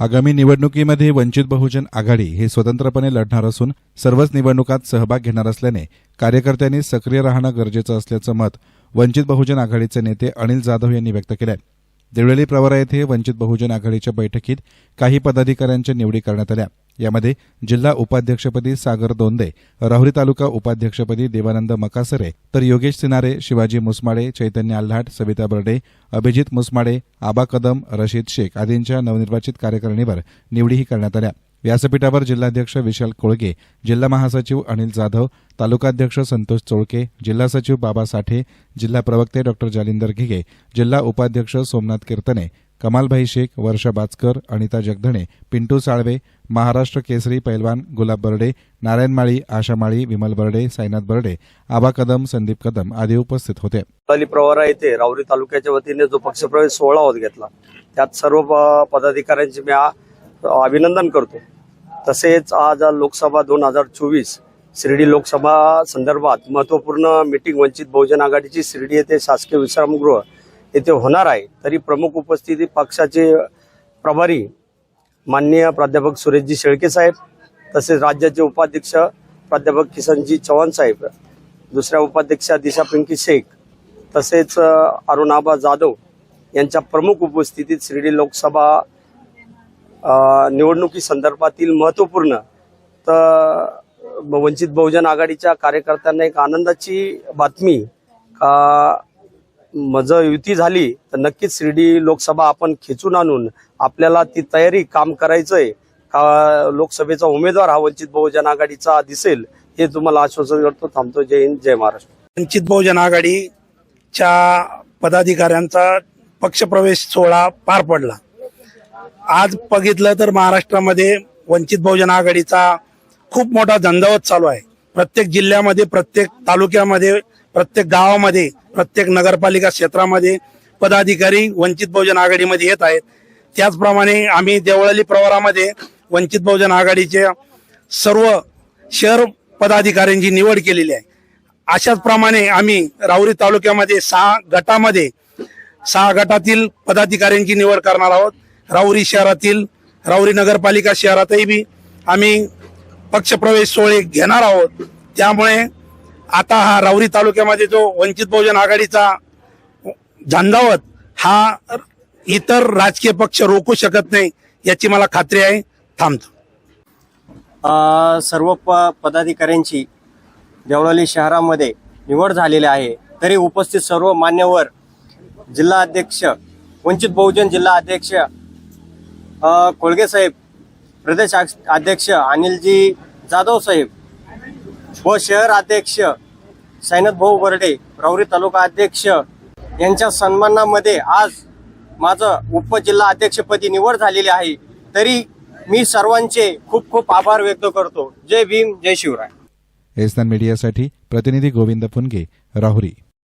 आगामी निवडणुकीमध्ये वंचित बहुजन आघाडी हे स्वतंत्रपणे लढणार असून सर्वच निवडणुकात सहभाग घेणार असल्याने कार्यकर्त्यांनी सक्रिय राहणं गरजेचं असल्याचं मत वंचित बहुजन आघाडीचे नेते अनिल जाधव यांनी व्यक्त केलं आहे देवळली प्रवरा येथे वंचित बहुजन आघाडीच्या बैठकीत काही पदाधिकाऱ्यांच्या निवडी करण्यात आल्या. यामध्ये जिल्हा उपाध्यक्षपदी सागर दोंदे राहुरी तालुका उपाध्यक्षपदी देवानंद मकासरे तर योगेश सिनारे शिवाजी मुसमाडे चैतन्य आल्हाट सविता बर्डे अभिजित मुसमाडे आबा कदम रशीद शेख आदींच्या नवनिर्वाचित कार्यकारिणीवर निवडीही करण्यात आल्या. व्यासपीठावर जिल्हाध्यक्ष विशाल कोळगे जिल्हा महासचिव अनिल जाधव तालुकाध्यक्ष संतोष चोळके जिल्हा सचिव बाबा साठे जिल्हा प्रवक्ते डॉक्टर जालिंदर घिगे जिल्हा उपाध्यक्ष सोमनाथ कीर्तने कमालभाई शेख वर्षा बाचकर अनिता जगधणे पिंटू साळवे महाराष्ट्र केसरी पैलवान गुलाब बर्डे नारायण माळी आशा माळी विमल बर्डे साईनाथ बर्डे आबा कदम संदीप कदम आदी उपस्थित होते. अली प्रवारा येथे रावरी तालुक्याच्या वतीने जो पक्षप्रवेश सोहळा होत घेतला त्यात सर्व पदाधिकाऱ्यांचे मी अभिनंदन करतो. तसेच आज लोकसभा दोन हजार चोवीस शिर्डी लोकसभा संदर्भात महत्त्वपूर्ण मीटिंग वंचित बहुजन आघाडीची शिर्डी येथे शासकीय विश्रामगृह येथे होणार आहे. तरी प्रमुख उपस्थिती पक्षाचे प्रभारी माननीय प्राध्यापक सुरेशजी शेळके साहेब तसेच राज्याचे उपाध्यक्ष प्राध्यापक किसनजी चव्हाण साहेब दुसऱ्या उपाध्यक्षा दिशा पिंकी शेख तसेच अरुणाबा जाधव यांच्या प्रमुख उपस्थितीत शिर्डी लोकसभा निवडणुकी संदर्भातील महत्त्वपूर्ण तर वंचित बहुजन आघाडीच्या कार्यकर्त्यांना एक आनंदाची बातमी का म जर युती झाली तर नक्कीच शिर्डी लोकसभा आपण खेचून आणून आपल्याला ती तयारी काम करायचंय. का लोकसभेचा उमेदवार हा वंचित बहुजन आघाडीचा दिसेल हे तुम्हाला आश्वासन करतो थांबतो जय हिंद जय महाराष्ट्र. वंचित बहुजन आघाडीच्या पदाधिकाऱ्यांचा पक्षप्रवेश सोहळा पार पडला. आज बघितलं तर महाराष्ट्रामध्ये वंचित बहुजन आघाडीचा खूप मोठा धंदावत चालू आहे. प्रत्येक जिल्ह्यामध्ये प्रत्येक तालुक्यामध्ये प्रत्येक गावामध्ये प्रत्येक नगरपालिका क्षेत्रामध्ये पदाधिकारी वंचित बहुजन आघाडीमध्ये येत आहेत. त्याचप्रमाणे आम्ही देवळाली प्रवारामध्ये वंचित बहुजन आघाडीचे सर्व शहर पदाधिकाऱ्यांची निवड केलेली आहे. अशाच प्रमाणे आम्ही राहुरी तालुक्यामध्ये सहा गटामध्ये सहा गटातील पदाधिकाऱ्यांची निवड करणार आहोत. राऊरी शहरातील राऊरी नगरपालिका शहरातही बी आम्ही पक्षप्रवेश सोहळे घेणार आहोत. त्यामुळे आता हा राऊरी तालुक्यामध्ये जो वंचित बहुजन आघाडीचा झंझावत हा इतर राजकीय पक्ष रोखू शकत नाही याची मला खात्री आहे. थांबतो. सर्व प पदाधिकाऱ्यांची देवळाली शहरामध्ये निवड झालेली आहे. तरी उपस्थित सर्व मान्यवर जिल्हा अध्यक्ष वंचित बहुजन जिल्हा अध्यक्ष कोळगे साहेब प्रदेश अक्ष- अध्यक्ष अनिलजी जाधव साहेब व शहर अध्यक्ष सैनद भाऊ बर्डे रौरी तालुका अध्यक्ष यांच्या सन्मानामध्ये आज माझं उपजिल्हा अध्यक्षपदी निवड झालेली आहे. तरी मी सर्वांचे खूप खूप आभार व्यक्त करतो. जय भीम जय शिवराय. एसनान मीडियासाठी प्रतिनिधी गोविंद फुनगे राहुरी.